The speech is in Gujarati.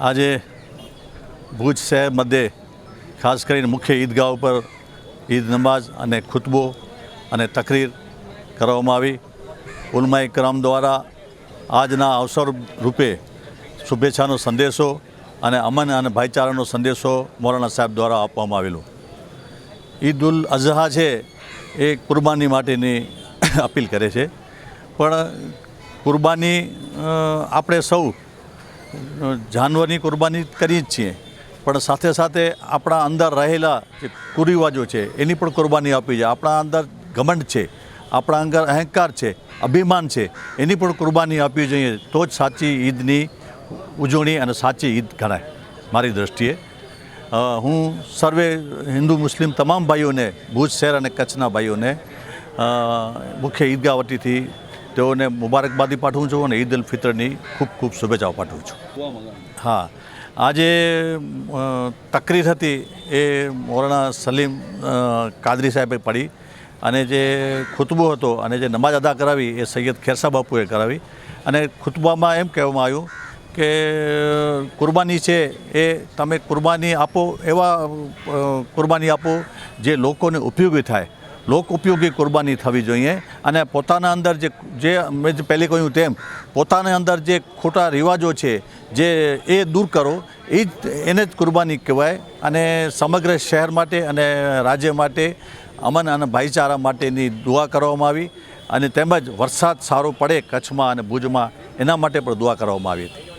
આજે ભુજ શહેર મધ્યે ખાસ કરીને મુખ્ય ઈદગાહ ઉપર ઈદ નમાઝ અને ખુતબો અને તકરીર કરવામાં આવી. ઉલમા ઇકરામ દ્વારા આજના અવસર રૂપે શુભેચ્છાનો સંદેશો અને અમન અને ભાઈચારાનો સંદેશો મોરાના સાહેબ દ્વારા આપવામાં આવેલો. ઈદ ઉલ અઝહા છે એ કુરબાની માટેની અપીલ કરે છે. પણ કુરબાની આપણે સૌ જાનવરની કુરબાની કરીએ જ છીએ. પણ સાથે સાથે આપણા અંદર રહેલા જે કુરિવાજો છે, એની પણ કુરબાની આપવી છે આપણા અંદર ઘમંડ છે, આપણા અંદર અહંકાર છે, અભિમાન છે, એની પણ કુરબાની આપવી જોઈએ. તો જ સાચી ઈદની ઉજવણી અને સાચી ઈદ ગણાય, મારી દ્રષ્ટિએ. હું સર્વે હિન્દુ મુસ્લિમ તમામ ભાઈઓને, ભુજ શહેર અને કચ્છના ભાઈઓને મુખ્ય ઈદગાહ વતીથી તેઓને મુબારકબાદી પાઠવું છું અને ઈદ ઉલ ફિત્રની ખૂબ ખૂબ શુભેચ્છાઓ પાઠવું છું. હા, આજે તકરીર હતી એ મોરણા સલીમ કાદરી સાહેબે પડી અને જે ખુતબો હતો અને જે નમાઝ અદા કરાવી એ સૈયદ ખેરસા બાપુએ કરાવી અને ખુતબામાં એમ કહેવામાં આવ્યું કે, કુરબાની છે એ તમે કુરબાની આપો એવા કુરબાની આપો જે લોકોને ઉપયોગી થાય. લોક ઉપયોગી કુરબાની થવી જોઈએ અને પોતાના અંદર જે જે મેં જે પહેલે કહ્યું તેમ, પોતાના અંદર જે ખોટા રિવાજો છે, જે એ દૂર કરો, એ જ એને જ કુરબાની કહેવાય અને સમગ્ર શહેર માટે અને રાજ્ય માટે, અમન અને ભાઈચારા માટેની દુઆ કરવામાં આવી અને તેમજ વરસાદ સારો પડે કચ્છમાં અને ભુજમાં, એના માટે પણ દુઆ કરવામાં આવી હતી.